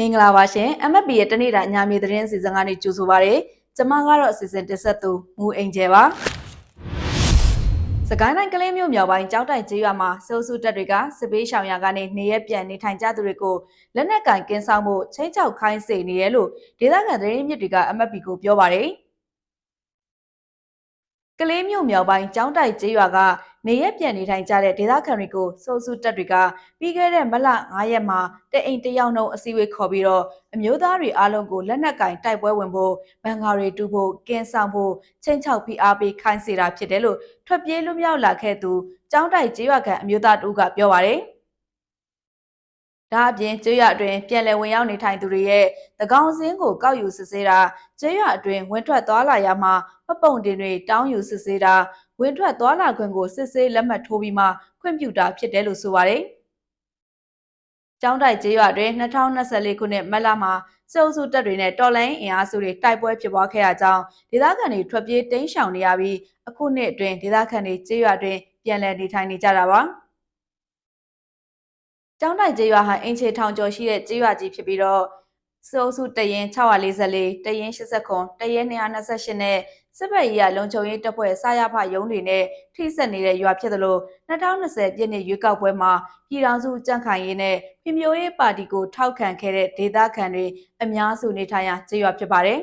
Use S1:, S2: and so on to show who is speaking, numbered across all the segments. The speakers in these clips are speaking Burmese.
S1: မင်္ဂလာပါရှင် MFP ရဲ့တနေ့တာအညာမြေသတင်းအစီအစဉ်ကနေကြိုဆိုပါရစေ။ကျွန်မကတော့အစီအစဉ်တင်ဆက်သူမူအိမ်ကျယ်ပါ။စကိုင်းတိုင်းကလေးမျိုးမြောက်ပိုင်းကြောက်တိုင်ကျေးရွာမှာစိုးစုတက်တွေကစစ်ပေးရှောင်ရာကနေနေရက်ပြန်နေထိုင်ကြသူတွေကိုလက်နက်ကင်ကင်းဆောင်မှုချင်းချောက်ခိုင်းစေနေရလို့ဒေသခံသတင်းမြစ်တွေက MFP ကိုပြောပါရယ်။ကလေးမျိုးမြောက်ပိုင်းကျောင်းတိုက်ကျေးရွာက နေရက်ပြန်နေထိုင်ကြတဲ့ဒေသခံတွေကိုစိုးစုတက်တွေကပြီးခဲ့တဲ့မလ9ရက်မှာတအိမ်တယောက်နှုံအစည်းအဝေးခေါ်ပြီးတော့အမျိုးသားတွေအားလုံးကိုလက်နက်ကင်တိုက်ပွဲဝင်ဖို့ဘန်ကာတွေတူဖို့ကင်းဆောင်ဖို့ချင်းချောက်ဖိအားပေးခိုင်းစေတာဖြစ်တယ်လို့ထွက်ပြေးလွတ်မြောက်လာခဲ့သူကျောင်းတိုက်ကျေးရွာကအမျိုးသားတူကပြောပါရယ် ဒါအပြင်ကျေးရွာအတွင်းပြည်လည်ဝင်ရောက်နေထိုင်သူတွေရဲ့သကောင်စင်းကိုကောက်ယူစစ်ဆေးတာကျေးရွာအတွင်းဝင်ထွက်သွားလာရမှာမပုံတင်တွေတောင်းယူစစ်ဆေးတာဝင်ထွက်သွားလာခွင့်ကိုစစ်ဆေးလက်မှတ်ထိုးပြီးမှခွင့်ပြုတာဖြစ်တယ်လို့ဆိုပါတယ်။ကျောင်းတိုက်ကျေးရွာတွင်2024ခုနှစ်မတ်လမှာစေအုပ်စုတပ်တွေနဲ့တော်လိုင်းအင်အားစုတွေတိုက်ပွဲဖြစ်ပွားခဲ့တာကြောင့်ဒေသခံတွေထွက်ပြေးတိမ်းရှောင်နေရပြီးအခုနှစ်အတွင်းဒေသခံတွေကျေးရွာတွင်ပြန်လည်နေထိုင်နေကြတာပါ။ ကျောင်းတိုက်ကျေးရွာဟာအင်ချေထောင်ကျော်ရှိတဲ့ကျေးရွာကြီးဖြစ်ပြီးတော့စိုးစုတရင်644တရင်89တရင်228နဲ့စစ်ဘက်ရေးရလုံခြုံရေးတပ်ဖွဲ့စာရဖရုံးတွေနဲ့ထိစပ်နေတဲ့ရွာဖြစ်သလို2020ပြည့်နှစ်ရွေးကောက်ပွဲမှာပြည်ထောင်စုကြံ့ခိုင်ရေးနဲ့ပြည်မျိုးရေးပါတီကိုထောက်ခံခဲ့တဲ့ဒေသခံတွေအများစုနေထိုင်ရာကျေးရွာဖြစ်ပါတယ်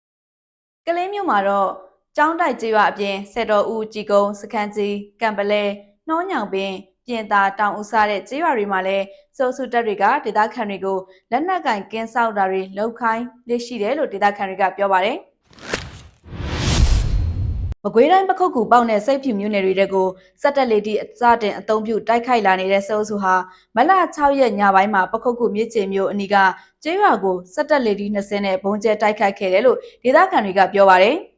S1: ။ကလေးမျိုးမှာတော့ကျောင်းတိုက်ကျေးရွာအပြင်ဆက်တော်ဦးကြည်ကုန်းစခန်းကြီးကံပလဲနှောညောင်ပင် ပြင်သာတောင်ဦးစားတဲ့ကျေးရွာတွေမှာလည်းစိုးစုတပ်တွေကဒေသခံတွေကိုလက်နက်ကင်ကင်းဆောက်တာတွေလုပ်ခိုင်းလက်ရှိတယ်လို့ဒေသခံတွေကပြောပါတယ်။မကွေးတိုင်းပခုတ်ကူပေါက်နဲ့စိတ်ဖြူမြို့နယ်တွေတဲကိုစက်တက်လေတီအစတင်အုံပြုတိုက်ခိုက်လာနေတဲ့စိုးစုဟာမလ6ရက်ညပိုင်းမှာပခုတ်ကူမြစ်ချေမြို့အနီးကကျေးရွာကိုစက်တက်လေတီ20နဲ့ဘုံကျဲတိုက်ခိုက်ခဲ့တယ်လို့ဒေသခံတွေကပြောပါတယ်။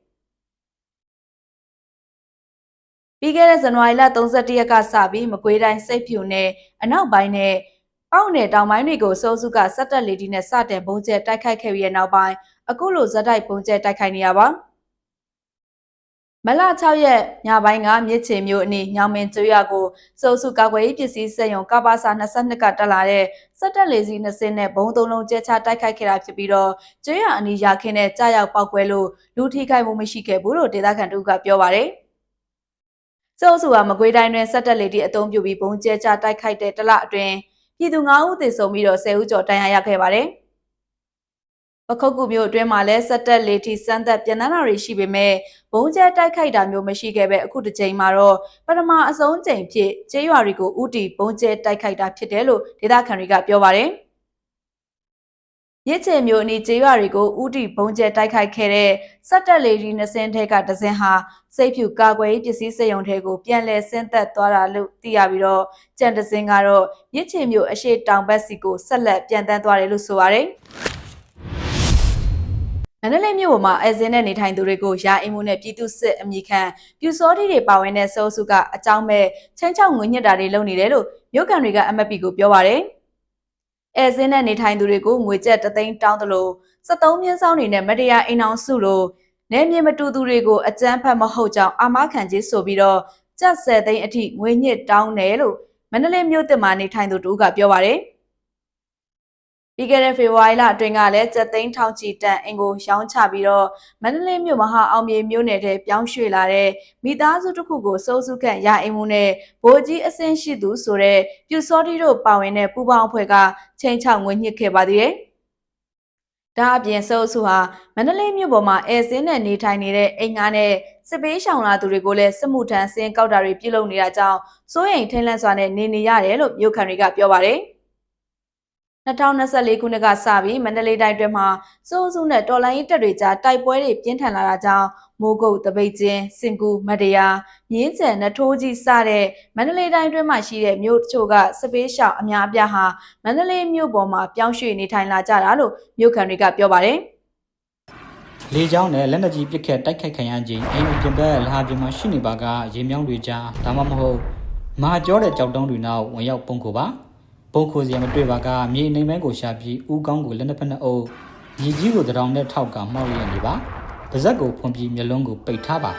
S1: ပြီးခဲ့တဲ့ဇန်နဝါရီလ31ရက်ကစပြီးမကွေးတိုင်းစိတ်ဖြူနယ်အနောက်ပိုင်းနဲ့ပေါက်နယ်တောင်ပိုင်းတွေကိုစိုးစုကစက်တက်လေတီနဲ့စတင်ဘုံကျဲတိုက်ခိုက်ခဲ့ပြီးတဲ့နောက်ပိုင်းအခုလိုဇက်တိုက်ဘုံကျဲတိုက်ခိုက်နေရပါမလ6ရက်ညပိုင်းကမြစ်ချေမြို့အနီးညောင်မင်းကျွော်ကိုစိုးစုကာကွယ်ရေးပစ္စည်းစက်ရုံကပါစာ22ကတက်လာတဲ့စက်တက်လေစီ20နဲ့ဘုံသုံးလုံးကျဲချတိုက်ခိုက်ခဲ့တာဖြစ်ပြီးတော့ကျွော်အနီးရခင်းနဲ့ကြားရောက်ပောက်ကွဲလို့လူထိခိုက်မှုမရှိခဲ့ဘူးလို့ဒေသခံတို့ကပြောပါတယ်။ စိုးစုကမကွေးတိုင်းတွင်စက်တက်လေတီအုံပြုပြီးဘုံကျဲချတိုက်ခိုက်တဲ့တလအတွင်းပြည်သူ9ဦးသေဆုံးပြီးတော့10ဦးကျော်တန်ရာရခဲ့ပါတယ်။ပခုတ်ကူမျိုးအတွင်းမှာလည်းစက်တက်လေတီစမ်းသက်ပြန်နှံတာတွေရှိပေမဲ့ဘုံကျဲတိုက်ခိုက်တာမျိုးမရှိခဲ့ပဲအခုတစ်ချိန်မှာတော့ပထမအဆုံးချိန်ဖြစ်ကျေးရွာတွေကိုဥတီဘုံကျဲတိုက်ခိုက်တာဖြစ်တယ်လို့ဒေသခံတွေကပြောပါတယ်။ ရစ်ချေမျိုးအနီးကျေးရွာတွေကိုဥတီဘုံကျဲတိုက်ခိုက်ခဲ့တဲ့စက်တက်လေတီနှစင်းထဲကဒဇင်ဟာစိတ်ဖြူကာကွယ်ရေးပစ္စည်းစက်ရုံထဲကိုပြန်လည်ဆင်းသက်သွားတာလို့သိရပြီးတော့ကြံတစင်းကတော့ရစ်ချေမျိုးအရှိတောင်ဘက်စီကိုဆက်လက်ပြန်တန်းသွားတယ်လို့ဆိုပါတယ်။မန္တလေးမြို့ပေါ်မှာအဲဇင်းနဲ့နေထိုင်သူတွေကိုရာအိမ်မှုနဲ့ပြည်သူစစ်အမိခံပြူစောတိတွေပါဝင်တဲ့စိုးစုကအကြောင်းမဲ့ချင်းချောက်ငွေညစ်တာတွေလုပ်နေတယ်လို့မြို့ကန်တွေက MFP ကိုပြောပါရယ် အဲဇင်းနဲ့နေထိုင်သူတွေကိုငွေကျပ်တသိန်းတောင်းသလို73မြင်းဆောင်တွေနဲ့မတရားအိမ်အောင်စုလို့နေမြေမတူသူတွေကိုအကြမ်းဖက်မဟုတ်ကြောင်းအာမခံကြီးဆိုပြီးတော့ကျပ်10သိန်းအထိငွေညစ်တောင်းတယ်လို့မန္တလေးမြို့တစ်မှာနေထိုင်သူတို့ကပြောပါရယ် ပြီးခဲ့တဲ့ဖေဖော်ဝါရီလအတွင်းကလည်းကျက်သိန်းထောင်ချီတန်အင်ကိုရောင်းချပြီးတော့မန္တလေးမြို့မဟာအောင်မြေမြို့နယ်ထဲပြောင်းရွှေ့လာတဲ့မိသားစုတစ်ခုကိုစိုးစုခန့်ရအိမ်မှုနဲ့ဗိုလ်ကြီးအဆင့်ရှိသူဆိုတဲ့ပြူစောတိတို့ပါဝင်တဲ့ပူပေါင်းအဖွဲ့ကချိန်ချောက်ငွေညှစ်ခဲ့ပါသေးတယ်။ဒါအပြင်စိုးစုဟာမန္တလေးမြို့ပေါ်မှာအဲစင်းနဲ့နေထိုင်နေတဲ့အိမ်ငါနဲ့စစ်ပေးရှောင်လာသူတွေကိုလည်းစစ်မှုထမ်းဆင်းကောက်တာတွေပြုလုပ်နေတာကြောင့်စိုးရိမ်ထိတ်လန့်စွာနဲ့နေနေရတယ်လို့မြို့ခံတွေကပြောပါတယ်။ 2024ခုနှစ်ကစပြီးမန္တလေးတိုင်းတွင်မှာစိုးစုနဲ့တော်လိုင်းတပ်တွေကြားတိုက်ပွဲတွေပြင်းထန်လာတာကြောင့်မိုးကုတ်တပိတ်ချင်းစင်ကူမတရားမြင်းကျန်နထိုးကြီးစတဲ့မန္တလေးတိုင်းတွင်မှာရှိတဲ့မြို့တချို့ကစပေးရှောင်အများအပြားဟာမန္တလေးမြို့ပေါ်မှာပြောင်းရွှေ့နေထိုင်လာကြတာလို့မြို့ခံတွေကပြောပါတယ်
S2: လေကြောင်းနဲ့လက်နက်ကြီးပစ်ခတ်တိုက်ခိုက်ခံရခြင်းအိမ်ပြင်ဘက်လဟာပြင်မှာရှိနေပါကရေမြောင်းတွေကြားဒါမှမဟုတ်မဟာကျောတဲ့ကြောက်တုံးတွေနောက်ဝင်ရောက်ပုံခိုပါ ပုံခိုစရာမတွေ့ပါကမြေနေမဲကိုရှာပြီးဥကောင်းကိုလက်နှစ်ဖက်နှစ်အုပ်မြေကြီးကိုတရောင်နဲ့ထောက်ကမှောက်ရနေပါပါဇက်ကိုဖွန်ပြီးမျက်လုံးကိုပိတ်ထားပါ